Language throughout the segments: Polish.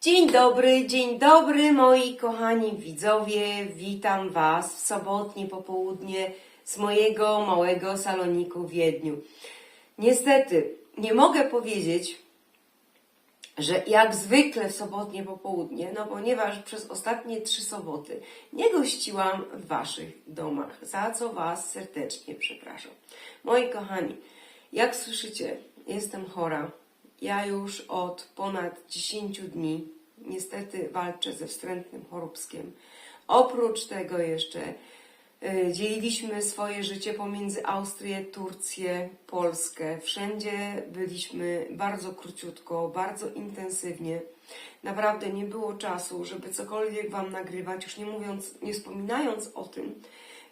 Dzień dobry, dzień dobry moi kochani widzowie. Witam Was w sobotnie popołudnie z mojego małego saloniku w Wiedniu. Niestety, nie mogę powiedzieć, że jak zwykle w sobotnie popołudnie, no ponieważ przez ostatnie trzy soboty nie gościłam w Waszych domach, za co Was serdecznie przepraszam. Moi kochani, jak słyszycie, jestem chora. Ja już od ponad 10 dni niestety walczę ze wstrętnym choróbskiem. Oprócz tego jeszcze dzieliliśmy swoje życie pomiędzy Austrię, Turcję, Polskę. Wszędzie byliśmy bardzo króciutko, bardzo intensywnie. Naprawdę nie było czasu, żeby cokolwiek Wam nagrywać, już nie mówiąc, nie wspominając o tym,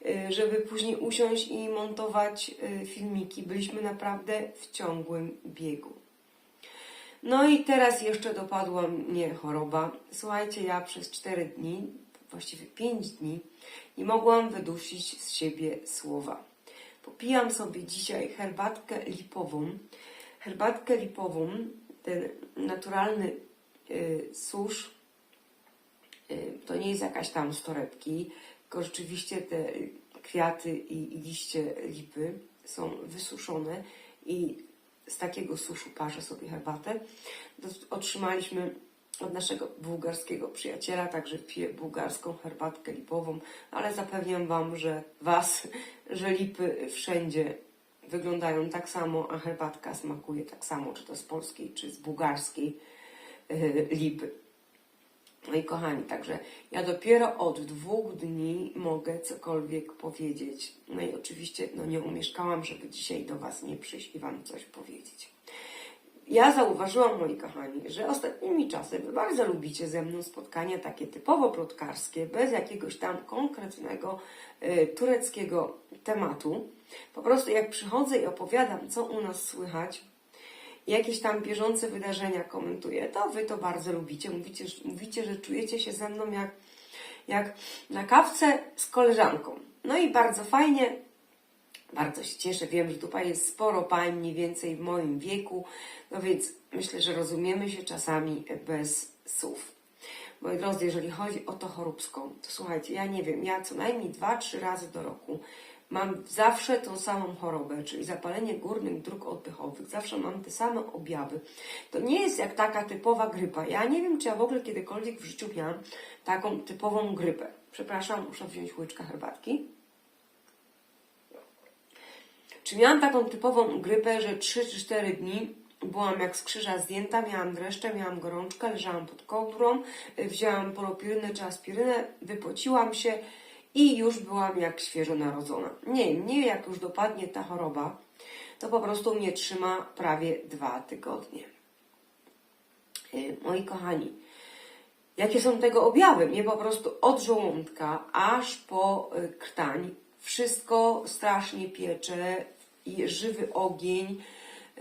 y, żeby później usiąść i montować y, filmiki. Byliśmy naprawdę w ciągłym biegu. No i teraz jeszcze dopadła mnie choroba. Słuchajcie, ja przez 4 dni, właściwie 5 dni, nie mogłam wydusić z siebie słowa. Popijam sobie dzisiaj herbatkę lipową. Herbatkę lipową, ten naturalny y, susz, y, to nie jest jakaś tam z torebki, tylko rzeczywiście te kwiaty i, i liście lipy są wysuszone i z takiego suszu parzę sobie herbatę. Otrzymaliśmy od naszego bułgarskiego przyjaciela, także piję bułgarską herbatkę lipową, ale zapewniam Wam, że Was, że lipy wszędzie wyglądają tak samo, a herbatka smakuje tak samo, czy to z polskiej, czy z bułgarskiej yy, lipy. Moi kochani, także ja dopiero od dwóch dni mogę cokolwiek powiedzieć. No i oczywiście no nie umieszkałam, żeby dzisiaj do Was nie przyjść i Wam coś powiedzieć. Ja zauważyłam, moi kochani, że ostatnimi czasy Wy bardzo lubicie ze mną spotkania takie typowo plotkarskie, bez jakiegoś tam konkretnego y, tureckiego tematu. Po prostu jak przychodzę i opowiadam, co u nas słychać, jakieś tam bieżące wydarzenia komentuję, to Wy to bardzo lubicie. Mówicie, mówicie że czujecie się ze mną jak, jak na kawce z koleżanką. No i bardzo fajnie, bardzo się cieszę. Wiem, że tutaj jest sporo pań, mniej więcej w moim wieku, no więc myślę, że rozumiemy się czasami bez słów. Moi drodzy, jeżeli chodzi o to choróbską, to słuchajcie, ja nie wiem, ja co najmniej dwa, trzy razy do roku mam zawsze tą samą chorobę, czyli zapalenie górnych dróg oddechowych. Zawsze mam te same objawy. To nie jest jak taka typowa grypa. Ja nie wiem, czy ja w ogóle kiedykolwiek w życiu miałam taką typową grypę. Przepraszam, muszę wziąć łyczka herbatki. Czy miałam taką typową grypę, że 3 czy 4 dni byłam jak z krzyża zdjęta, miałam dreszcze, miałam gorączkę, leżałam pod kołdrą, y, wzięłam polopirynę czy aspirynę, wypociłam się i już byłam jak świeżo narodzona. Nie, nie jak już dopadnie ta choroba, to po prostu mnie trzyma prawie dwa tygodnie. Y, Moi kochani, Jakie są tego objawy? Mnie po prostu od żołądka aż po y, krtań wszystko strasznie piecze, żywy ogień,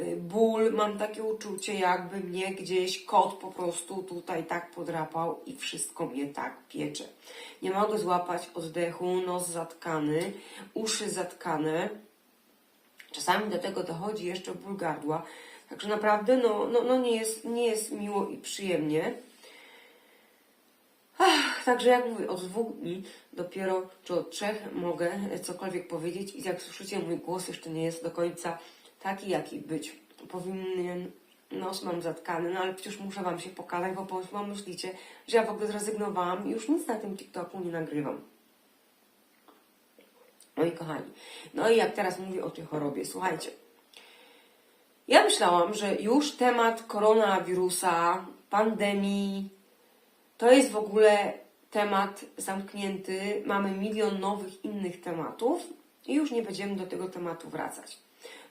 y, ból. Mam takie uczucie, jakby mnie gdzieś kot po prostu tutaj tak podrapał i wszystko mnie tak piecze. Nie mogę złapać oddechu, nos zatkany, uszy zatkane. Czasami do tego dochodzi jeszcze ból gardła. Także naprawdę no, no, no nie, jest, nie jest miło i przyjemnie. Ach, także jak mówię, od dwóch dni dopiero, czy od trzech mogę cokolwiek powiedzieć i jak słyszycie, mój głos jeszcze nie jest do końca taki, jaki być powinien. Nos mam zatkany, no ale przecież muszę Wam się pokazać, bo pomyślicie, że ja w ogóle zrezygnowałam i już nic na tym TikToku nie nagrywam. Moi kochani, no i jak teraz mówię o tej chorobie, słuchajcie. Ja myślałam, że już temat koronawirusa, pandemii, to jest w ogóle temat zamknięty. Mamy milion nowych innych tematów i już nie będziemy do tego tematu wracać.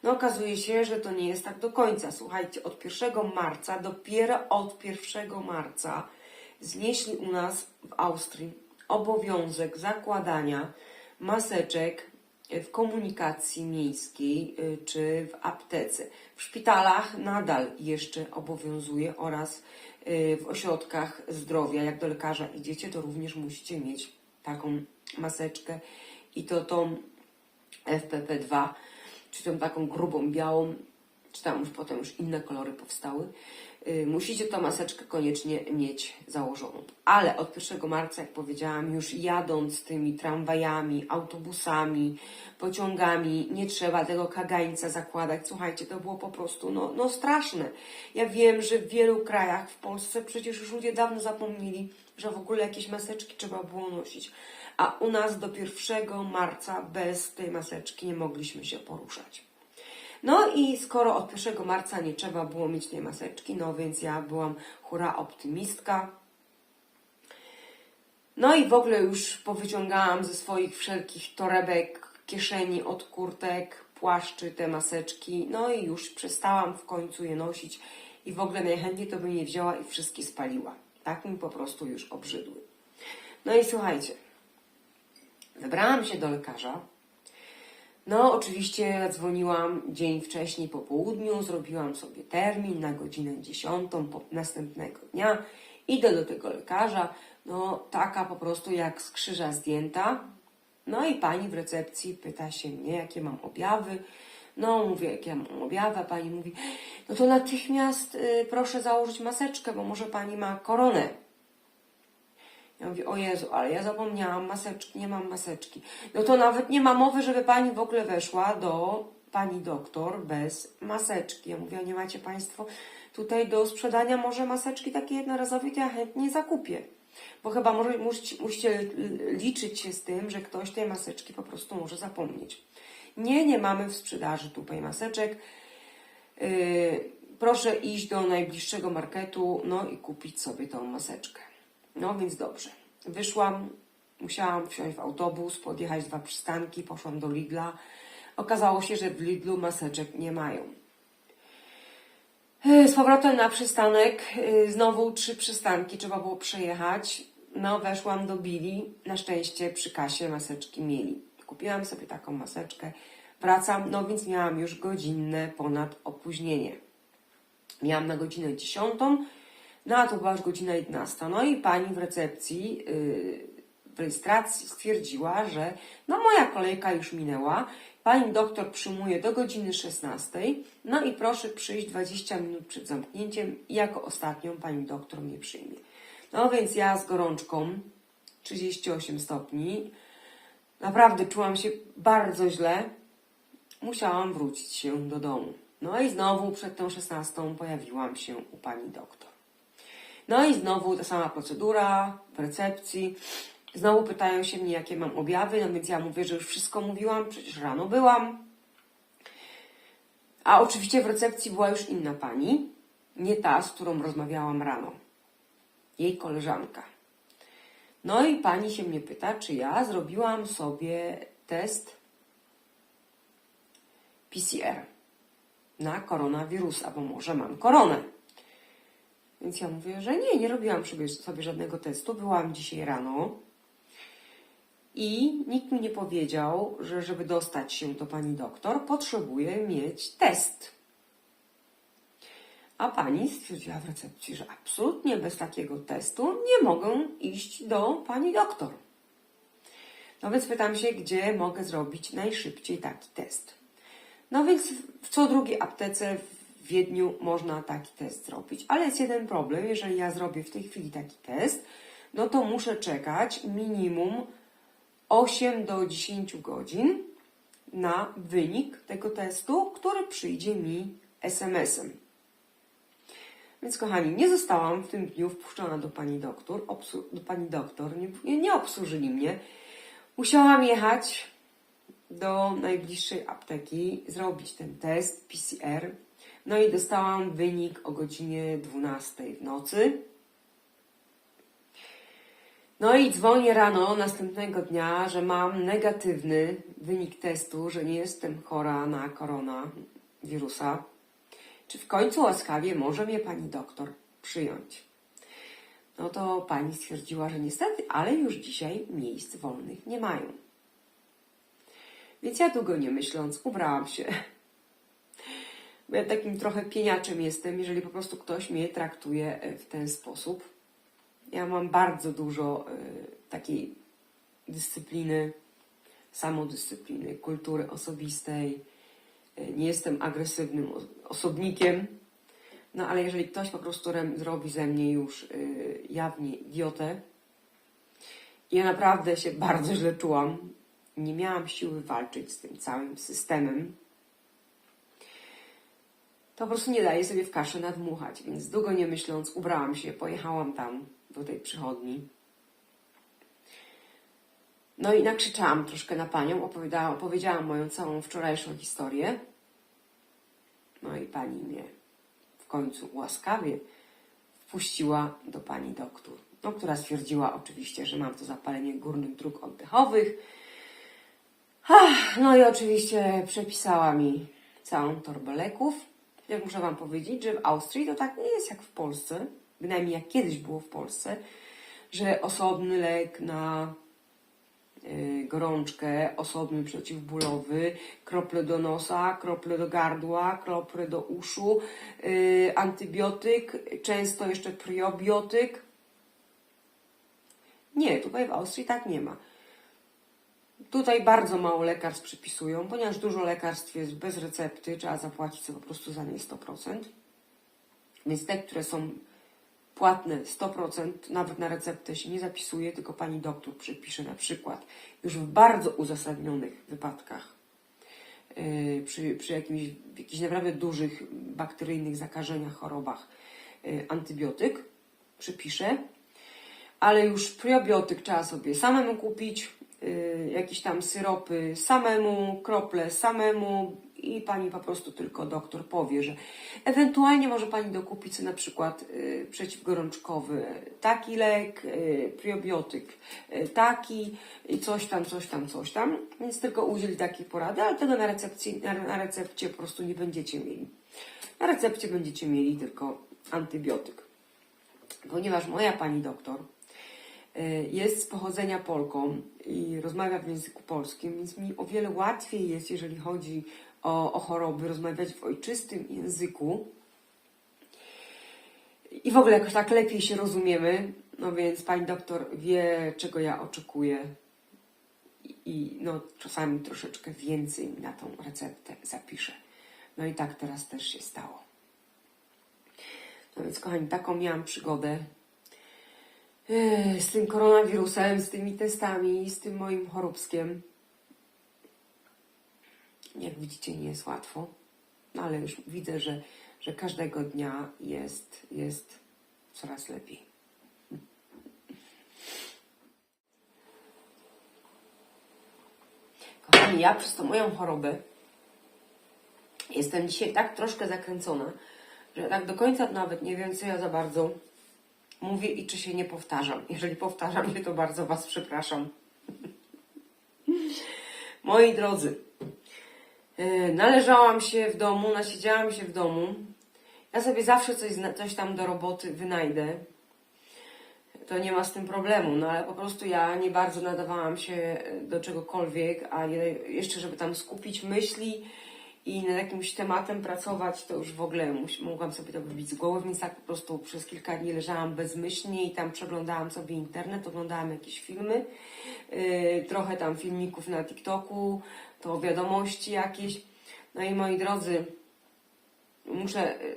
No okazuje się, że to nie jest tak do końca. Słuchajcie, od 1 marca, dopiero od 1 marca znieśli u nas w Austrii obowiązek zakładania maseczek w komunikacji miejskiej y, czy w aptece. W szpitalach nadal jeszcze obowiązuje oraz y, w ośrodkach zdrowia. Jak do lekarza idziecie, to również musicie mieć taką maseczkę i to tą FPP2, czy tą taką grubą, białą, czy tam już potem już inne kolory powstały. Y, Musicie tą maseczkę koniecznie mieć założoną. Ale od 1 marca, jak powiedziałam, już jadąc tymi tramwajami, autobusami, pociągami, nie trzeba tego kagańca zakładać. Słuchajcie, to było po prostu no, no straszne. Ja wiem, że w wielu krajach w Polsce przecież już ludzie dawno zapomnieli, że w ogóle jakieś maseczki trzeba było nosić. A u nas do 1 marca bez tej maseczki nie mogliśmy się poruszać. No i skoro od 1 marca nie trzeba było mieć tej maseczki, no więc ja byłam hura optymistka. No i w ogóle już powyciągałam ze swoich wszelkich torebek, kieszeni od kurtek, płaszczy te maseczki. No i już przestałam w końcu je nosić i w ogóle najchętniej to bym je wzięła i wszystkie spaliła. Tak mi po prostu już obrzydły. No i słuchajcie, wybrałam się do lekarza. No, oczywiście dzwoniłam dzień wcześniej po południu, zrobiłam sobie termin na godzinę 10 po następnego dnia. Idę do tego lekarza, no taka po prostu jak z krzyża zdjęta. No i pani w recepcji pyta się mnie, jakie mam objawy. No, mówię, jakie mam objawy, pani mówi, no to natychmiast y, proszę założyć maseczkę, bo może pani ma koronę. Ja mówię, o Jezu, ale ja zapomniałam maseczki, nie mam maseczki. No to nawet nie ma mowy, żeby pani w ogóle weszła do pani doktor bez maseczki. Ja mówię, nie macie państwo tutaj do sprzedania może maseczki takie jednorazowe, to ja chętnie zakupię. Bo chyba może, musicie, musicie liczyć się z tym, że ktoś tej maseczki po prostu może zapomnieć. Nie, nie mamy w sprzedaży tutaj maseczek. Yy, proszę iść do najbliższego marketu, no i kupić sobie tą maseczkę. No więc dobrze. Wyszłam, musiałam wsiąść w autobus, podjechać dwa przystanki, poszłam do Lidla. Okazało się, że w Lidlu maseczek nie mają. E, Z powrotem na przystanek, e, znowu trzy przystanki trzeba było przejechać. No, weszłam do Billy. Na szczęście przy kasie maseczki mieli. Kupiłam sobie taką maseczkę. Wracam, no więc miałam już godzinne ponad opóźnienie. Miałam na godzinę 10, no a to była już godzina 11. No i pani w recepcji, yy, w rejestracji stwierdziła, że no moja kolejka już minęła. Pani doktor przyjmuje do godziny 16. No i proszę przyjść 20 minut przed zamknięciem i jako ostatnią pani doktor mnie przyjmie. No więc ja z gorączką 38 stopni, naprawdę czułam się bardzo źle. Musiałam wrócić się do domu. No i znowu przed tą 16 pojawiłam się u pani doktor. No i znowu ta sama procedura w recepcji. Znowu pytają się mnie, jakie mam objawy, no więc ja mówię, że już wszystko mówiłam, przecież rano byłam. A oczywiście w recepcji była już inna pani, nie ta, z którą rozmawiałam rano. Jej koleżanka. No i pani się mnie pyta, czy ja zrobiłam sobie test PCR na koronawirusa, bo może mam koronę. Więc ja mówię, że nie, nie robiłam sobie, żadnego testu. Byłam dzisiaj rano i nikt mi nie powiedział, że żeby dostać się do pani doktor, potrzebuję mieć test. A pani stwierdziła w recepcji, że absolutnie bez takiego testu nie mogę iść do pani doktor. No więc pytam się, gdzie mogę zrobić najszybciej taki test. No więc w co drugiej aptece Wiedniu można taki test zrobić. Ale jest jeden problem, jeżeli ja zrobię w tej chwili taki test, no to muszę czekać minimum 8 do 10 godzin na wynik tego testu, który przyjdzie mi SMS-em. Więc kochani, nie zostałam w tym dniu wpuszczona do pani doktor, do pani doktor, nie, nie obsłużyli mnie. Musiałam jechać do najbliższej apteki, zrobić ten test PCR. No i dostałam wynik o godzinie 12 w nocy. No i dzwonię rano następnego dnia, że mam negatywny wynik testu, że nie jestem chora na koronawirusa. Czy w końcu łaskawie może mnie pani doktor przyjąć? No to pani stwierdziła, że niestety, ale już dzisiaj miejsc wolnych nie mają. Więc ja długo nie myśląc, ubrałam się. Bo ja takim trochę pieniaczem jestem, jeżeli po prostu ktoś mnie traktuje e, w ten sposób. Ja mam bardzo dużo e, takiej dyscypliny, samodyscypliny, kultury osobistej. E, Nie jestem agresywnym osobnikiem, no ale jeżeli ktoś po prostu zrobi ze mnie już jawnie idiotę, ja naprawdę się bardzo źle czułam. Nie miałam siły walczyć z tym całym systemem. To po prostu nie daje sobie w kaszę nadmuchać, więc długo nie myśląc, ubrałam się, pojechałam tam do tej przychodni. No i nakrzyczałam troszkę na panią, opowiadałam, opowiedziałam moją całą wczorajszą historię. No i pani mnie w końcu łaskawie wpuściła do pani doktor, no, która stwierdziła oczywiście, że mam to zapalenie górnych dróg oddechowych. Ach, no i oczywiście przepisała mi całą torbę leków. Jak muszę Wam powiedzieć, że w Austrii to tak nie jest jak w Polsce, bynajmniej jak kiedyś było w Polsce, że osobny lek na y, gorączkę, osobny przeciwbólowy, krople do nosa, krople do gardła, krople do uszu, y, antybiotyk, często jeszcze probiotyk. Nie, tutaj w Austrii tak nie ma. Tutaj bardzo mało lekarstw przypisują, ponieważ dużo lekarstw jest bez recepty, trzeba zapłacić sobie po prostu za nie 100%. Więc te, które są płatne 100%, nawet na receptę się nie zapisuje, tylko pani doktor przepisze na przykład już w bardzo uzasadnionych wypadkach, yy, przy, przy jakimś, jakichś naprawdę dużych bakteryjnych zakażeniach, chorobach, yy, antybiotyk przypisze, ale już probiotyk trzeba sobie samemu kupić, jakieś tam syropy samemu, krople samemu i pani po prostu tylko doktor powie, że ewentualnie może pani dokupić sobie na przykład yy, przeciwgorączkowy taki lek, yy, probiotyk taki i coś tam, coś tam, coś tam, więc tylko udzieli takiej porady, ale tego na, recepcji, na, na recepcie po prostu nie będziecie mieli. Na recepcie będziecie mieli tylko antybiotyk. Ponieważ moja pani doktor y, jest z pochodzenia Polką i rozmawia w języku polskim, więc mi o wiele łatwiej jest, jeżeli chodzi o, o choroby, rozmawiać w ojczystym języku. I w ogóle jakoś tak lepiej się rozumiemy. No więc pani doktor wie, czego ja oczekuję. I, i no, czasami troszeczkę więcej na tą receptę zapisze. No i tak teraz też się stało. No więc, kochani, taką miałam przygodę z tym koronawirusem, z tymi testami, z tym moim choróbskiem. Jak widzicie, nie jest łatwo, ale już widzę, że, że każdego dnia jest, jest coraz lepiej. Kochani, ja przez tą moją chorobę jestem dzisiaj tak troszkę zakręcona, że tak do końca nawet nie wiem, co ja za bardzo mówię i czy się nie powtarzam. Jeżeli powtarzam się, to bardzo Was przepraszam. Moi drodzy, yy, należałam się w domu, nasiedziałam się w domu. Ja sobie zawsze coś, coś tam do roboty wynajdę. To nie ma z tym problemu, no ale po prostu ja nie bardzo nadawałam się do czegokolwiek, a je, jeszcze, żeby tam skupić myśli i nad jakimś tematem pracować, to już w ogóle mogłam sobie to wybić z głowy, więc tak po prostu przez kilka dni leżałam bezmyślnie i tam przeglądałam sobie internet, oglądałam jakieś filmy, yy, trochę tam filmików na TikToku, to wiadomości jakieś. No i moi drodzy, muszę, yy,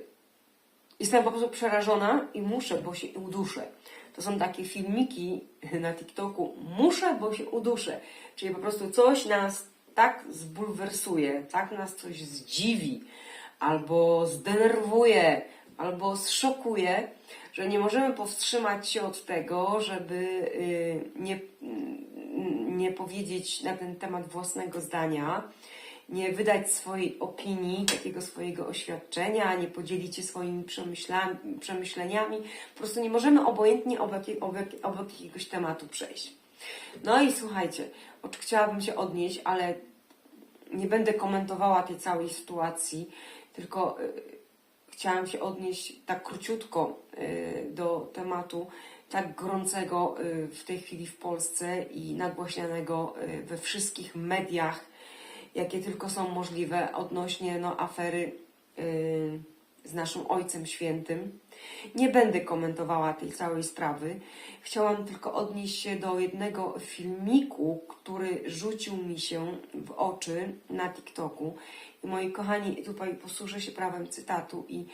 jestem po prostu przerażona i muszę, bo się uduszę. To są takie filmiki na TikToku, muszę, bo się uduszę. Czyli po prostu coś nas tak zbulwersuje, tak nas coś zdziwi, albo zdenerwuje, albo zszokuje, że nie możemy powstrzymać się od tego, żeby y, nie, mm, nie powiedzieć na ten temat własnego zdania, nie wydać swojej opinii, takiego swojego oświadczenia, nie podzielić się swoimi przemyśleniami. Po prostu nie możemy obojętnie obok, obok, obok jakiegoś tematu przejść. No i słuchajcie, chciałabym się odnieść, ale nie będę komentowała tej całej sytuacji, tylko y, chciałam się odnieść tak króciutko y, do tematu tak gorącego y, w tej chwili w Polsce i nagłaśnianego we wszystkich mediach jakie tylko są możliwe odnośnie no, afery yy, z naszym Ojcem Świętym. Nie będę komentowała tej całej sprawy. Chciałam tylko odnieść się do jednego filmiku, który rzucił mi się w oczy na TikToku. I moi kochani, tutaj posłużę się prawem cytatu i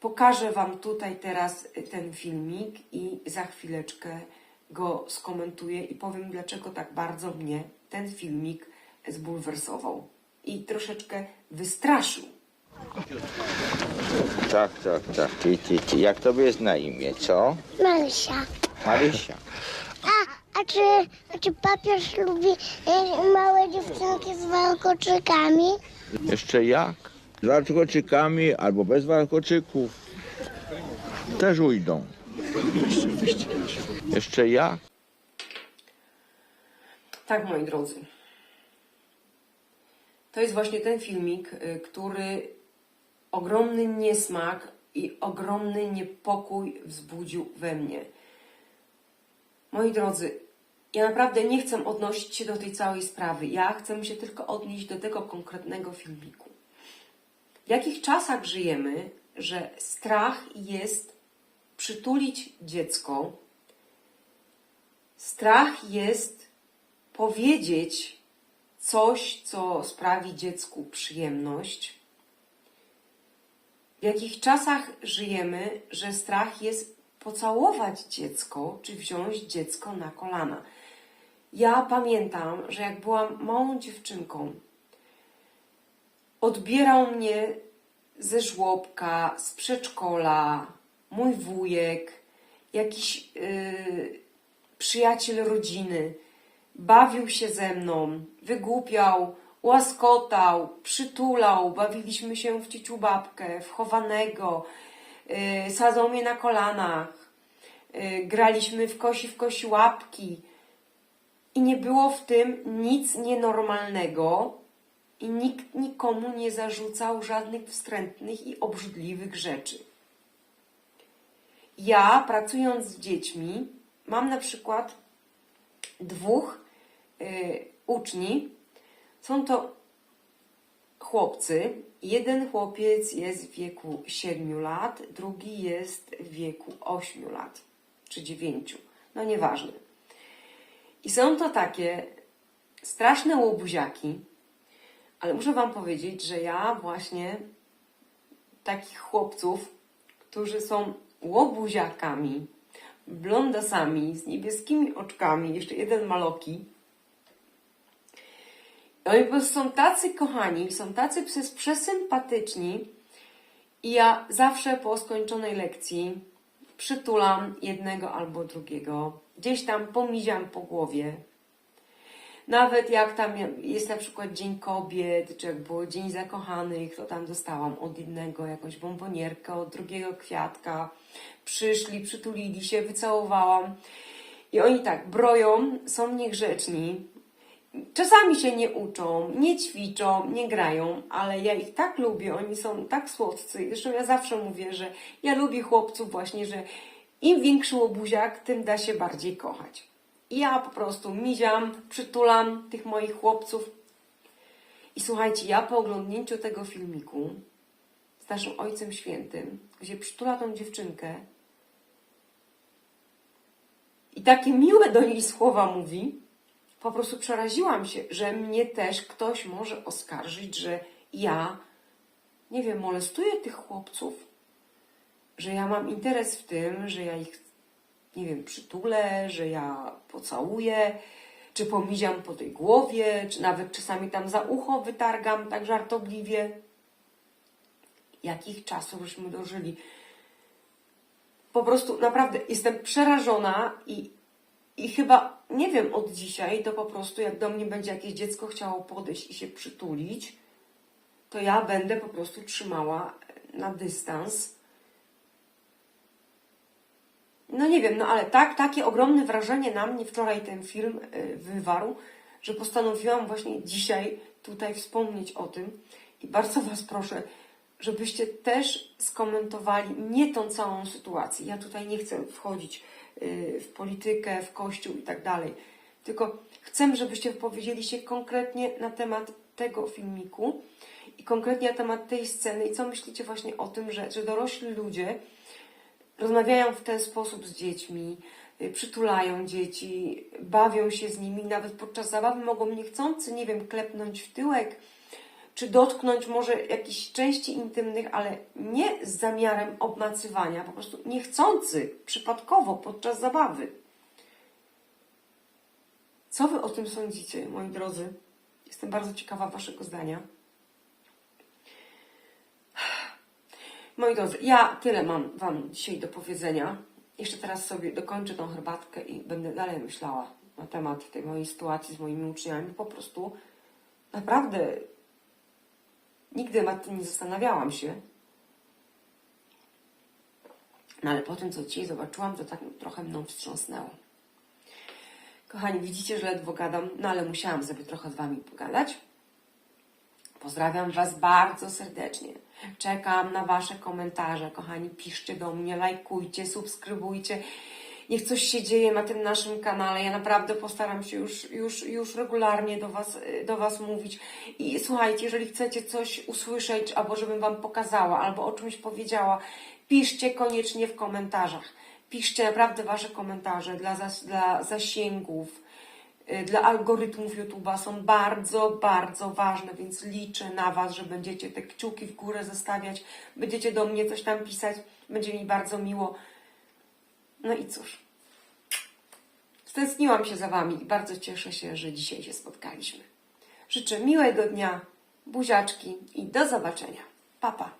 pokażę Wam tutaj teraz ten filmik i za chwileczkę go skomentuję i powiem, dlaczego tak bardzo mnie ten filmik zbulwersował i troszeczkę wystraszył. Tak, tak, tak. Ty, ty, ty. Jak tobie jest na imię, co? Marysia. Marysia. A, a czy, a czy papież lubi e, małe dziewczynki z walkoczykami? Jeszcze jak? Z walkoczykami albo bez walkoczyków. Też ujdą. Jeszcze jak? Tak, moi drodzy. To jest właśnie ten filmik, y, który ogromny niesmak i ogromny niepokój wzbudził we mnie. Moi drodzy, ja naprawdę nie chcę odnosić się do tej całej sprawy. Ja chcę się tylko odnieść do tego konkretnego filmiku. W jakich czasach żyjemy, że strach jest przytulić dziecko, strach jest powiedzieć coś, co sprawi dziecku przyjemność. W jakich czasach żyjemy, że strach jest pocałować dziecko, czy wziąć dziecko na kolana. Ja pamiętam, że jak byłam małą dziewczynką, odbierał mnie ze żłobka, z przedszkola, mój wujek, jakiś yy, przyjaciel rodziny, bawił się ze mną, wygłupiał, łaskotał, przytulał, bawiliśmy się w cieciu babkę, w chowanego, yy, sadzał mnie na kolanach, yy, graliśmy w kosi w kosi łapki i nie było w tym nic nienormalnego i nikt nikomu nie zarzucał żadnych wstrętnych i obrzydliwych rzeczy. Ja, pracując z dziećmi, mam na przykład dwóch y, uczni. Są to chłopcy. Jeden chłopiec jest w wieku 7 lat, drugi jest w wieku 8 lat czy 9. No nieważne. I są to takie straszne łobuziaki, ale muszę Wam powiedzieć, że ja właśnie takich chłopców, którzy są łobuziakami, blondasami, z niebieskimi oczkami, jeszcze jeden maloki. Oni po prostu są tacy kochani, są tacy przes- przesympatyczni i ja zawsze po skończonej lekcji przytulam jednego albo drugiego, gdzieś tam pomiziam po głowie, nawet jak tam jest na przykład Dzień Kobiet, czy jak było Dzień Zakochanych, to tam dostałam od jednego jakąś bombonierkę, od drugiego kwiatka. Przyszli, przytulili się, wycałowałam. I oni tak broją, są niegrzeczni. Czasami się nie uczą, nie ćwiczą, nie grają, ale ja ich tak lubię, oni są tak słodcy. Zresztą ja zawsze mówię, że ja lubię chłopców właśnie, że im większy łobuziak, tym da się bardziej kochać. I ja po prostu miziam, przytulam tych moich chłopców. I słuchajcie, ja po oglądnięciu tego filmiku z naszym Ojcem Świętym, gdzie przytula tą dziewczynkę i takie miłe do niej słowa mówi, po prostu przeraziłam się, że mnie też ktoś może oskarżyć, że ja, nie wiem, molestuję tych chłopców, że ja mam interes w tym, że ja ich nie wiem, przytulę, że ja pocałuję, czy pomiziam po tej głowie, czy nawet czasami tam za ucho wytargam tak żartobliwie. Jakich czasów żeśmy dożyli? Po prostu naprawdę jestem przerażona i, i chyba, nie wiem, od dzisiaj to po prostu jak do mnie będzie jakieś dziecko chciało podejść i się przytulić, to ja będę po prostu trzymała na dystans. No nie wiem, no ale tak, takie ogromne wrażenie na mnie wczoraj ten film y, wywarł, że postanowiłam właśnie dzisiaj tutaj wspomnieć o tym. I bardzo Was proszę, żebyście też skomentowali nie tą całą sytuację. Ja tutaj nie chcę wchodzić y, w politykę, w kościół i tak dalej. Tylko chcę, żebyście wypowiedzieli się konkretnie na temat tego filmiku i konkretnie na temat tej sceny i co myślicie właśnie o tym, że, że dorośli ludzie rozmawiają w ten sposób z dziećmi, y, przytulają dzieci, bawią się z nimi, nawet podczas zabawy mogą niechcący, nie wiem, klepnąć w tyłek, czy dotknąć może jakichś części intymnych, ale nie z zamiarem obmacywania, po prostu niechcący, przypadkowo, podczas zabawy. Co Wy o tym sądzicie, moi drodzy? Jestem bardzo ciekawa Waszego zdania. Moi drodzy, ja tyle mam Wam dzisiaj do powiedzenia. Jeszcze teraz sobie dokończę tą herbatkę i będę dalej myślała na temat tej mojej sytuacji z moimi uczniami. Po prostu naprawdę nigdy nad tym nie zastanawiałam się. No ale po tym, co dzisiaj zobaczyłam, to tak trochę mną wstrząsnęło. Kochani, widzicie, że ledwo gadam, no ale musiałam sobie trochę z Wami pogadać. Pozdrawiam Was bardzo serdecznie. Czekam na Wasze komentarze, kochani. Piszcie do mnie, lajkujcie, subskrybujcie. Niech coś się dzieje na tym naszym kanale. Ja naprawdę postaram się już, już, już regularnie do was, do was mówić. I słuchajcie, jeżeli chcecie coś usłyszeć, albo żebym Wam pokazała, albo o czymś powiedziała, piszcie koniecznie w komentarzach. Piszcie naprawdę Wasze komentarze dla, zas, dla zasięgów, y, dla algorytmów YouTube'a są bardzo, bardzo ważne, więc liczę na Was, że będziecie te kciuki w górę zostawiać, będziecie do mnie coś tam pisać, będzie mi bardzo miło. No i cóż, stęskniłam się za Wami i bardzo cieszę się, że dzisiaj się spotkaliśmy. Życzę miłego dnia, buziaczki i do zobaczenia. Pa, pa.